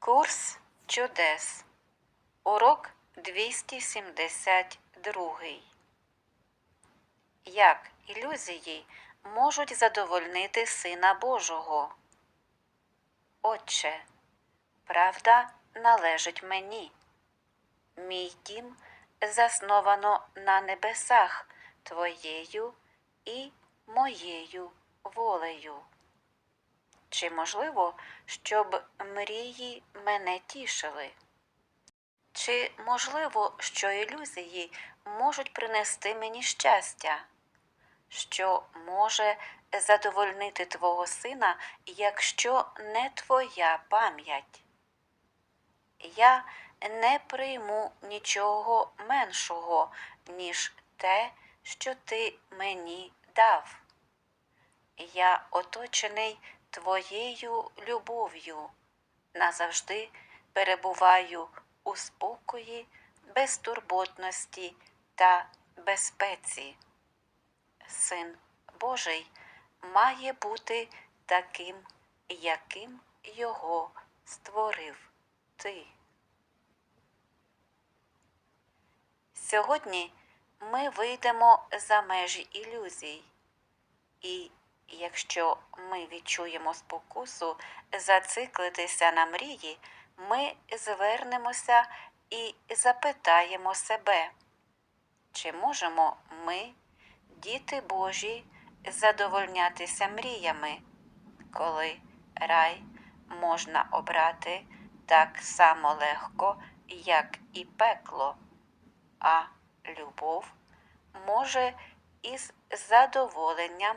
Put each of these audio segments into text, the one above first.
Курс чудес. Урок 272. Як ілюзії можуть задовольнити Сина Божого? Отче, правда належить мені. Мій дім засновано на небесах Твоєю і моєю волею. Чи можливо, щоб мрії мене тішили? Чи можливо, що ілюзії можуть принести мені щастя? Що може задовольнити твого сина, якщо не твоя пам'ять? Я не прийму нічого меншого, ніж те, що ти мені дав. Я оточений твоєю любов'ю, назавжди перебуваю у спокої, безтурботності та безпеці. Син Божий має бути таким, яким його створив ти. Сьогодні ми вийдемо за межі ілюзій. І якщо ми відчуємо спокусу зациклитися на мрії, ми звернемося і запитаємо себе, чи можемо ми, діти Божі, задовольнятися мріями, коли рай можна обрати так само легко, як і пекло, а любов може із задоволенням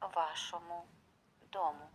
вашому дому.